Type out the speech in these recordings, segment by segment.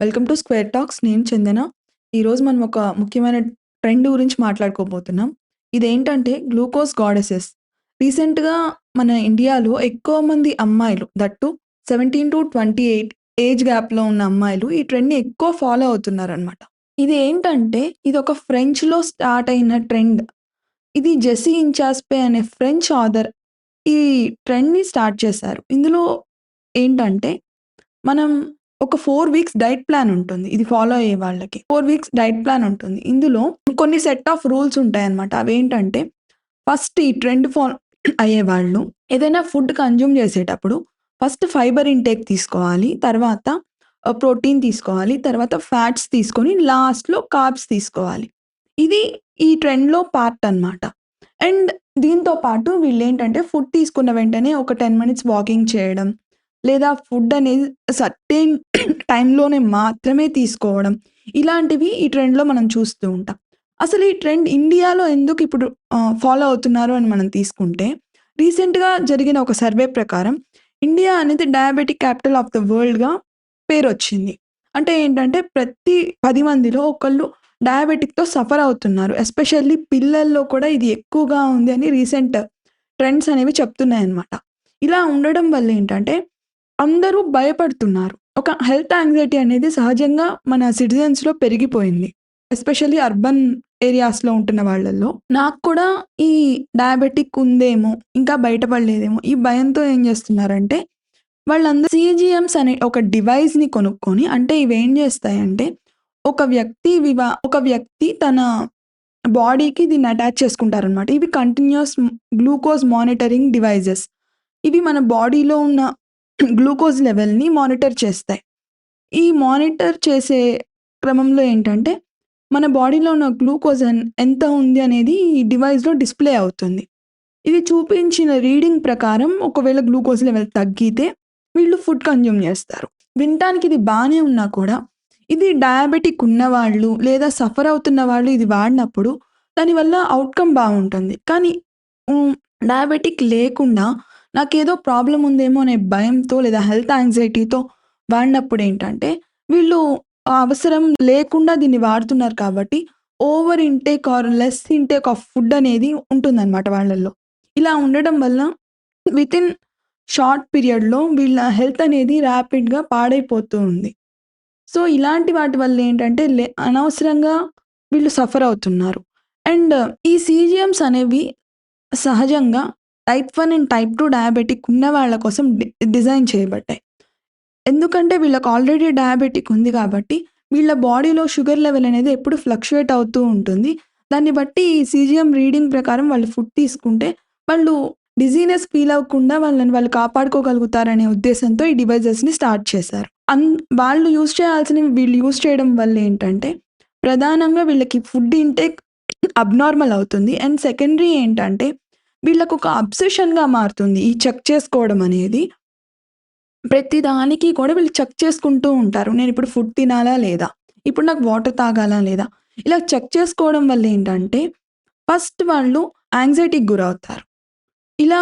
Welcome to square talks. నేను చందన. ఈరోజు మనం ఒక ముఖ్యమైన ట్రెండ్ గురించి మాట్లాడుకోబోతున్నాం. ఇదేంటంటే గ్లూకోజ్ గాడెసెస్. రీసెంట్‌గా మన ఇండియాలో ఎక్కువ మంది అమ్మాయిలు దట్ టూ 17-28 ఏజ్ గ్యాప్‌లో ఉన్న అమ్మాయిలు ఈ ట్రెండ్‌ని ఎక్కువ ఫాలో అవుతున్నారనమాట. ఇది ఏంటంటే ఇది ఒక ఫ్రెంచ్‌లో స్టార్ట్ అయిన ట్రెండ్. ఇది జెస్సీ ఇన్చాస్పే అనే ఫ్రెంచ్ ఆథర్ ఈ ట్రెండ్‌ని స్టార్ట్ చేశారు. ఇందులో ఏంటంటే మనం ఒక ఫోర్ వీక్స్ డైట్ ప్లాన్ ఉంటుంది. ఇది ఫాలో అయ్యే వాళ్ళకి. ఫోర్ వీక్స్ డైట్ ప్లాన్ ఉంటుంది. ఇందులో కొన్ని సెట్ ఆఫ్ రూల్స్ ఉంటాయన్నమాట. అవేంటంటే ఫస్ట్ ఈ ట్రెండ్ ఫాలో అయ్యేవాళ్ళు ఏదైనా ఫుడ్ కన్జ్యూమ్ చేసేటప్పుడు ఫస్ట్ ఫైబర్ ఇంటేక్ తీసుకోవాలి. తర్వాత ప్రోటీన్ తీసుకోవాలి. తర్వాత ఫ్యాట్స్ తీసుకొని లాస్ట్‌లో కార్బ్స్ తీసుకోవాలి. ఇది ఈ ట్రెండ్‌లో పార్ట్ అన్నమాట. అండ్ దీంతో పాటు వీళ్ళు ఏంటంటే ఫుడ్ తీసుకున్న వెంటనే ఒక 10 మినిట్స్ వాకింగ్ చేయడం. లేదా ఫుడ్ అనేది సర్టెన్ టైంలోనే మాత్రమే తీసుకోవడం. ఇలాంటివి ఈ ట్రెండ్‌లో మనం చూస్తూ ఉంటాం. అసలు ఈ ట్రెండ్ ఇండియాలో ఎందుకు ఇప్పుడు ఫాలో అవుతున్నారు అని మనం తీసుకుంటే రీసెంట్‌గా జరిగిన ఒక సర్వే ప్రకారం ఇండియా అనేది డయాబెటిక్ క్యాపిటల్ ఆఫ్ ద వరల్డ్‌గా పేరు వచ్చింది అంటే ఏంటంటే ప్రతి పది మందిలో ఒకళ్ళు డయాబెటిక్‌తో సఫర్ అవుతున్నారు. ఎస్పెషల్లీ పిల్లల్లో కూడా ఇది ఎక్కువగా ఉంది అని రీసెంట్ ట్రెండ్స్ అనేవి చెప్తున్నాయన్నమాట. ఇలా ఉండడం వల్ల ఏంటంటే అందరూ భయపడుతున్నారు. ఒక హెల్త్ యాంగ్జైటీ అనేది సహజంగా మన సిటిజన్స్‌లో పెరిగిపోయింది. ఎస్పెషల్లీ అర్బన్ ఏరియాస్‌లో ఉంటున్న వాళ్ళల్లో. నాకు కూడా ఈ డయాబెటిక్ ఉందేమో, ఇంకా బయటపడలేదేమో ఈ భయంతో ఏం చేస్తున్నారంటే వాళ్ళందరూ సీజీఎమ్స్ అనే ఒక డివైస్‌ని కొనుక్కొని అంటే ఇవేం చేస్తాయంటే ఒక వ్యక్తి వివా ఒక వ్యక్తి తన బాడీకి దీన్ని అటాచ్ చేసుకుంటారనమాట. ఇవి కంటిన్యూస్ గ్లూకోజ్ మానిటరింగ్ డివైజెస్ ఇవి మన బాడీలో ఉన్న గ్లూకోజ్ లెవెల్‌ని మానిటర్ చేస్తాయి. ఈ మానిటర్ చేసే క్రమంలో ఏంటంటే మన బాడీలో ఉన్న గ్లూకోజ్ ఎంత ఉంది అనేది ఈ డివైస్‌లో డిస్‌ప్లే అవుతుంది. ఇది చూపించిన రీడింగ్ ప్రకారం ఒకవేళ గ్లూకోజ్ లెవెల్ తగ్గితే వీళ్ళు ఫుడ్ కన్జ్యూమ్ చేస్తారు. వినటానికి ఇది బాగానే ఉన్నా కూడా ఇది డయాబెటిక్ ఉన్నవాళ్ళు లేదా సఫర్ అవుతున్న వాళ్ళు ఇది వాడినప్పుడు దానివల్ల ఔట్‌కమ్ బాగుంటుంది కానీ డయాబెటిక్ లేకుండా నాకేదో ప్రాబ్లం ఉందేమో అనే భయంతో లేదా హెల్త్ యాంగ్జైటీతో వాడినప్పుడు ఏంటంటే వీళ్ళు అవసరం లేకుండా దీన్ని వాడుతున్నారు కాబట్టి over intake or less intake of food అనేది ఉంటుందన్నమాట వాళ్ళల్లో. ఇలా ఉండడం వల్ల వితిన్ షార్ట్ పీరియడ్‌లో వీళ్ళ హెల్త్ అనేది ర్యాపిడ్‌గా పాడైపోతూ ఉంది. సో, ఇలాంటి వాటి వల్ల ఏంటంటే లే అనవసరంగా వీళ్ళు సఫర్ అవుతున్నారు. అండ్ ఈ సీజీఎమ్స్ అనేవి సహజంగా type one and type two diabetic ఉన్న వాళ్ళ కోసం డి డిజైన్ చేయబడ్డాయి. ఎందుకంటే వీళ్ళకి ఆల్రెడీ డయాబెటిక్ ఉంది కాబట్టి వీళ్ళ బాడీలో షుగర్ లెవెల్ అనేది ఎప్పుడు ఫ్లక్చుయేట్ అవుతూ ఉంటుంది. దాన్ని బట్టి ఈ సీజీఎం రీడింగ్ ప్రకారం వాళ్ళు ఫుడ్ తీసుకుంటే వాళ్ళు డిజీనెస్ ఫీల్ అవ్వకుండా వాళ్ళని వాళ్ళు కాపాడుకోగలుగుతారనే ఉద్దేశంతో ఈ డివైజెస్ని స్టార్ట్ చేశారు. అన్ వాళ్ళు యూజ్ చేయాల్సినవి వీళ్ళు యూజ్ చేయడం వల్ల ఏంటంటే ప్రధానంగా వీళ్ళకి ఫుడ్ ఇంటేక్ అబ్నార్మల్ అవుతుంది. అండ్ సెకండరీ ఏంటంటే వీళ్ళకు ఒక అబ్సెషన్‌గా మారుతుంది. ఈ చెక్ చేసుకోవడం అనేది. ప్రతి దానికి కూడా వీళ్ళు చెక్ చేసుకుంటూ ఉంటారు. నేను ఇప్పుడు ఫుడ్ తినాలా లేదా? ఇప్పుడు నాకు వాటర్ తాగాలా లేదా? ఇలా చెక్ చేసుకోవడం వల్ల ఏంటంటే ఫస్ట్ వాళ్ళు యాంగ్జైటీకి గురవుతారు. ఇలా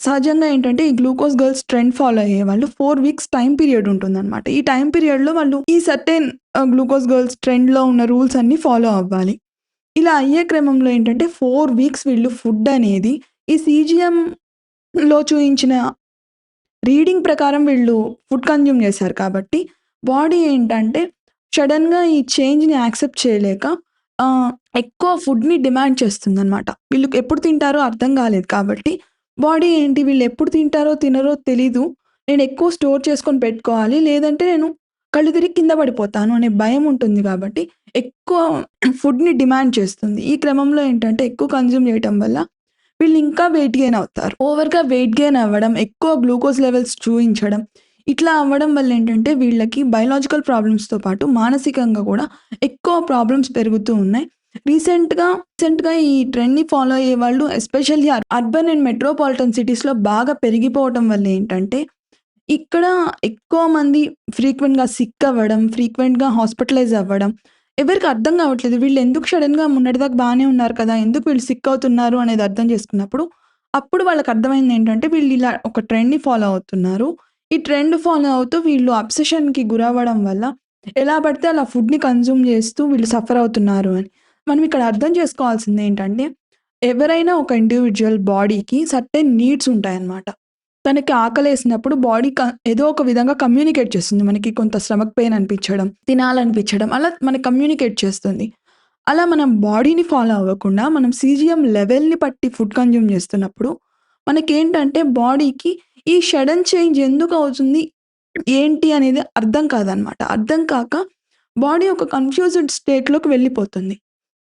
సహజంగా ఏంటంటే ఈ గ్లూకోజ్ గర్ల్స్ ట్రెండ్ ఫాలో అయ్యే వాళ్ళు ఫోర్ వీక్స్ టైం పీరియడ్ ఉంటుందన్నమాట. ఈ టైం పీరియడ్‌లో వాళ్ళు ఈ సర్టెన్ గ్లూకోజ్ గర్ల్స్ ట్రెండ్‌లో ఉన్న రూల్స్ అన్నీ ఫాలో అవ్వాలి. ఇలా అయ్యే క్రమంలో ఏంటంటే ఫోర్ వీక్స్ వీళ్ళు ఫుడ్ అనేది ఈ సీజీఎంలో చూయించిన రీడింగ్ ప్రకారం వీళ్ళు ఫుడ్ కన్జ్యూమ్ చేశారు కాబట్టి బాడీ ఏంటంటే సడన్గా ఈ చేంజ్‌ని యాక్సెప్ట్ చేయలేక ఎక్కువ ఫుడ్‌ని డిమాండ్ చేస్తుంది అనమాట వీళ్ళు ఎప్పుడు తింటారో అర్థం కాలేదు కాబట్టి బాడీ ఏంటి వీళ్ళు ఎప్పుడు తింటారో తినరో తెలీదు. నేను ఎక్కువ స్టోర్ చేసుకొని పెట్టుకోవాలి. లేదంటే నేను కళ్ళు తిరిగి కింద పడిపోతాను అనే భయం ఉంటుంది కాబట్టి ఎక్కువ ఫుడ్‌ని డిమాండ్ చేస్తుంది. ఈ క్రమంలో ఏంటంటే ఎక్కువ కన్జ్యూమ్ చేయటం వల్ల వీళ్ళు ఇంకా వెయిట్ గెయిన్ అవుతారు. ఓవర్‌గా వెయిట్ గెయిన్ అవ్వడం, ఎక్కువ గ్లూకోజ్ లెవెల్స్ చూయించడం ఇట్లా అవ్వడం వల్ల ఏంటంటే వీళ్ళకి బయలాజికల్ ప్రాబ్లమ్స్‌తో పాటు మానసికంగా కూడా ఎక్కువ ప్రాబ్లమ్స్ పెరుగుతూ ఉన్నాయి. రీసెంట్‌గా రీసెంట్‌గా ఈ ట్రెండ్‌ని ఫాలో అయ్యే వాళ్ళు especially uh urban and metropolitan సిటీస్‌లో బాగా పెరిగిపోవటం వల్ల ఏంటంటే ఇక్కడ ఎక్కువ మంది ఫ్రీక్వెంట్‌గా సిక్ అవ్వడం, ఫ్రీక్వెంట్‌గా హాస్పిటలైజ్ అవ్వడం ఎవరికి అర్థం కావట్లేదు. వీళ్ళు ఎందుకు సడన్గా మొన్నటిదాకా బాగానే ఉన్నారు కదా! ఎందుకు వీళ్ళు సిక్ అవుతున్నారు అనేది అర్థం చేసుకున్నప్పుడు అప్పుడు వాళ్ళకి అర్థమైంది ఏంటంటే వీళ్ళు ఇలా ఒక ట్రెండ్‌ని ఫాలో అవుతున్నారు. ఈ ట్రెండ్ ఫాలో అవుతూ వీళ్ళు అబ్సెషన్‌కి గురవ్వడం వల్ల ఎలా పడితే అలా ఫుడ్‌ని కన్జ్యూమ్ చేస్తూ వీళ్ళు సఫర్ అవుతున్నారు అని. మనం ఇక్కడ అర్థం చేసుకోవాల్సింది ఏంటంటే, ఎవరైనా ఒక ఇండివిజువల్ బాడీకి సర్టెన్ నీడ్స్ ఉంటాయన్నమాట. తనకి ఆకలేసినప్పుడు బాడీ క ఏదో ఒక విధంగా కమ్యూనికేట్ చేస్తుంది. మనకి కొంత స్టమక్ పెయిన్ అనిపించడం, తినాలనిపించడం అలా మనకి కమ్యూనికేట్ చేస్తుంది. అలా మనం బాడీని ఫాలో అవ్వకుండా మనం సీజీఎం లెవెల్‌ని బట్టి ఫుడ్ కన్జ్యూమ్ చేస్తున్నప్పుడు మనకేంటంటే బాడీకి ఈ షడన్ చేంజ్ ఎందుకు అవుతుంది? ఏంటి అనేది అర్థం కాదనమాట. అర్థం కాక బాడీ ఒక కన్‌ఫ్యూజ్డ్ స్టేట్‌లోకి వెళ్ళిపోతుంది.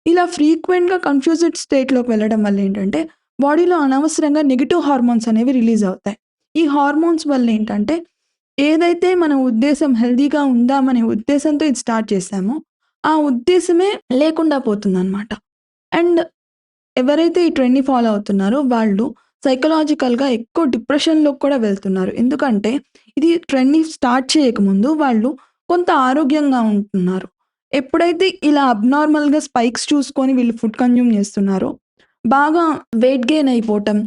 ఇలా ఫ్రీక్వెంట్‌గా కన్‌ఫ్యూజ్డ్ స్టేట్‌లోకి వెళ్ళడం వల్ల ఏంటంటే బాడీలో అనవసరంగా నెగిటివ్ హార్మోన్స్ అనేవి రిలీజ్ అవుతాయి. ఈ హార్మోన్స్ వల్ల ఏంటంటే ఏదైతే మన ఉద్దేశం హెల్తీగా ఉందామనే ఉద్దేశంతో ఇది స్టార్ట్ చేశామో, ఆ ఉద్దేశమే లేకుండా పోతుందనమాట. అండ్ ఎవరైతే ఈ ట్రెండ్‌ని ఫాలో అవుతున్నారో వాళ్ళు సైకలాజికల్‌గా ఎక్కువ డిప్రెషన్‌లోకి కూడా వెళ్తున్నారు. ఎందుకంటే ఇది ట్రెండ్‌ని స్టార్ట్ చేయకముందు వాళ్ళు కొంత ఆరోగ్యంగా ఉంటున్నారు. ఎప్పుడైతే ఇలా అబ్‌నార్మల్‌గా స్పైక్స్ చూసుకొని వీళ్ళు ఫుడ్ కన్జ్యూమ్ చేస్తున్నారో, బాగా వెయిట్ గెయిన్ అయిపోవటం,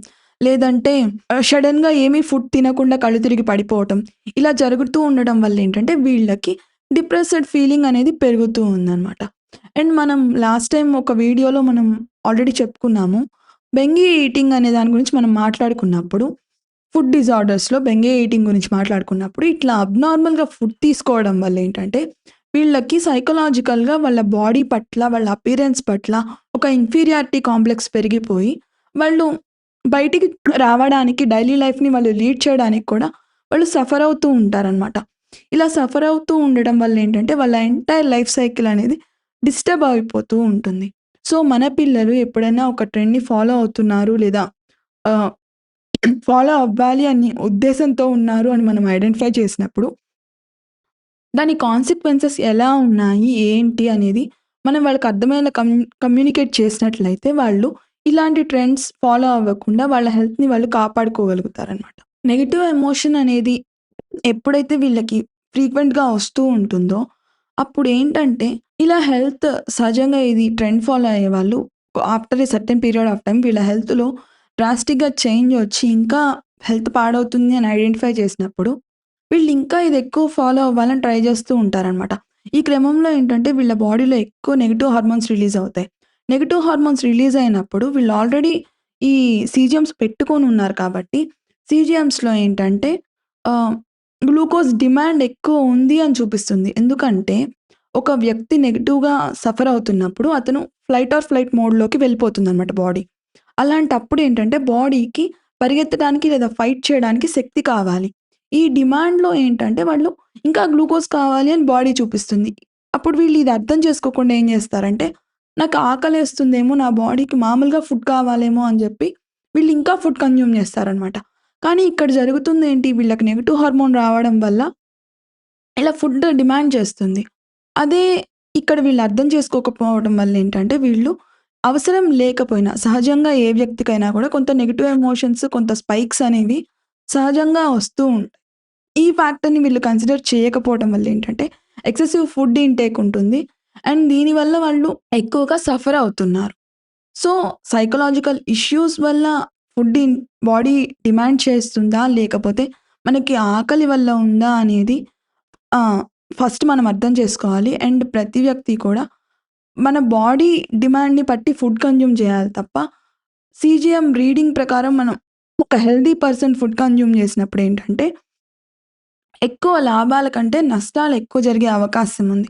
లేదంటే ఆహ్, సడెన్‌గా ఏమీ ఫుడ్ తినకుండా కళ్ళు తిరిగి పడిపోవటం, ఇలా జరుగుతూ ఉండడం వల్ల ఏంటంటే వీళ్ళకి డిప్రెస్డ్ ఫీలింగ్ అనేది పెరుగుతూ ఉందనమాట. అండ్ మనం లాస్ట్ టైం ఒక వీడియోలో మనం ఆల్రెడీ చెప్పుకున్నాము. బెంగీ ఈటింగ్ అనే దాని గురించి మనం మాట్లాడుకున్నప్పుడు, ఫుడ్ డిజార్డర్స్‌లో బెంగే ఈటింగ్ గురించి మాట్లాడుకున్నప్పుడు ఇట్లా అబ్‌నార్మల్‌గా ఫుడ్ తీసుకోవడం వల్ల ఏంటంటే వీళ్ళకి సైకలాజికల్‌గా వాళ్ళ బాడీ పట్ల, వాళ్ళ అపీరెన్స్ పట్ల ఒక ఇన్ఫీరియారిటీ కాంప్లెక్స్ పెరిగిపోయి వాళ్ళు బయటికి రావడానికి డైలీ లైఫ్‌ని వాళ్ళు లీడ్ చేయడానికి కూడా వాళ్ళు సఫర్ అవుతూ ఉంటారనమాట. ఇలా సఫర్ అవుతూ ఉండడం వల్ల ఏంటంటే వాళ్ళ ఎంటైర్ లైఫ్ సైకిల్ అనేది డిస్టర్బ్ అయిపోతూ ఉంటుంది. సో, మన పిల్లలు ఎప్పుడైనా ఒక ట్రెండ్‌ని ఫాలో అవుతున్నారు లేదా ఫాలో అవ్వాలి అని ఉద్దేశంతో ఉన్నారు అని మనం ఐడెంటిఫై చేసినప్పుడు దాని కాన్సిక్వెన్సెస్ ఎలా ఉన్నాయి? ఏంటి? అనేది మనం వాళ్ళకి అర్థమయ్యేలా కమ్ కమ్యూనికేట్ చేసినట్లయితే వాళ్ళు ఇలాంటి ట్రెండ్స్ ఫాలో అవ్వకుండా వాళ్ళ హెల్త్‌ని వాళ్ళు కాపాడుకోగలుగుతారనమాట. నెగిటివ్ ఎమోషన్ అనేది ఎప్పుడైతే వీళ్ళకి ఫ్రీక్వెంట్‌గా వస్తూ ఉంటుందో, అప్పుడు ఏంటంటే ఇలా హెల్త్ సహజంగా ఇది ట్రెండ్ ఫాలో అయ్యే వాళ్ళు after a certain period of time వీళ్ళ హెల్త్‌లో డ్రాస్టిక్‌గా చేంజ్ వచ్చి ఇంకా హెల్త్ పాడవుతుంది అని ఐడెంటిఫై చేసినప్పుడు, వీళ్ళు ఇంకా ఇది ఎక్కువ ఫాలో అవ్వాలని ట్రై చేస్తూ ఉంటారనమాట. ఈ క్రమంలో ఏంటంటే వీళ్ళ బాడీలో ఎక్కువ నెగిటివ్ హార్మోన్స్ రిలీజ్ అవుతాయి. నెగటివ్ హార్మోన్స్ రిలీజ్ అయినప్పుడు వీళ్ళు ఆల్రెడీ ఈ సీజీఎమ్స్ పెట్టుకొని ఉన్నారు కాబట్టి, సీజీఎమ్స్‌లో ఏంటంటే గ్లూకోజ్ డిమాండ్ ఎక్కువ ఉంది అని చూపిస్తుంది. ఎందుకంటే ఒక వ్యక్తి నెగిటివ్గా సఫర్ అవుతున్నప్పుడు అతను ఫ్లైట్ ఆర్ ఫ్లైట్ మోడ్‌లోకి వెళ్ళిపోతుందనమాట బాడీ. అలాంటప్పుడు ఏంటంటే బాడీకి పరిగెత్తడానికి లేదా ఫైట్ చేయడానికి శక్తి కావాలి. ఈ డిమాండ్‌లో ఏంటంటే వాళ్ళు ఇంకా గ్లూకోజ్ కావాలి అని బాడీ చూపిస్తుంది. అప్పుడు వీళ్ళు ఇది అర్థం చేసుకోకుండా ఏం చేస్తారంటే, నాకు ఆకలేస్తుందేమో, నా బాడీకి మామూలుగా ఫుడ్ కావాలేమో అని చెప్పి వీళ్ళు ఇంకా ఫుడ్ కన్జ్యూమ్ చేస్తారనమాట. కానీ ఇక్కడ జరుగుతుంది ఏంటి వీళ్ళకి నెగిటివ్ హార్మోన్ రావడం వల్ల ఇలా ఫుడ్ డిమాండ్ చేస్తుంది. అదే ఇక్కడ వీళ్ళు అర్థం చేసుకోకపోవడం వల్ల ఏంటంటే వీళ్ళు అవసరం లేకపోయినా సహజంగా ఏ వ్యక్తికైనా కూడా కొంత నెగిటివ్ ఎమోషన్స్, కొంత స్పైక్స్ అనేవి సహజంగా వస్తూ ఉంటాయి. ఈ ఫ్యాక్టర్‌ని వీళ్ళు కన్సిడర్ చేయకపోవడం వల్ల ఏంటంటే ఎక్సెసివ్ ఫుడ్ ఇంటేక్ ఉంటుంది. అండ్ దీనివల్ల వాళ్ళు ఎక్కువగా సఫర్ అవుతున్నారు. సో, సైకలాజికల్ ఇష్యూస్ వల్ల ఫుడ్ ఇన్ బాడీ డిమాండ్ చేస్తుందా? లేకపోతే మనకి ఆకలి వల్ల ఉందా? అనేది ఫస్ట్ మనం అర్థం చేసుకోవాలి. అండ్ ప్రతి వ్యక్తి కూడా మన బాడీ డిమాండ్‌ని బట్టి ఫుడ్ కన్జ్యూమ్ చేయాలి తప్ప, సీజీఎం రీడింగ్ ప్రకారం మనం ఒక హెల్దీ పర్సన్ ఫుడ్ కన్జ్యూమ్ చేసినప్పుడు ఏంటంటే ఎక్కువ లాభాల కంటే నష్టాలు ఎక్కువ జరిగే అవకాశం ఉంది.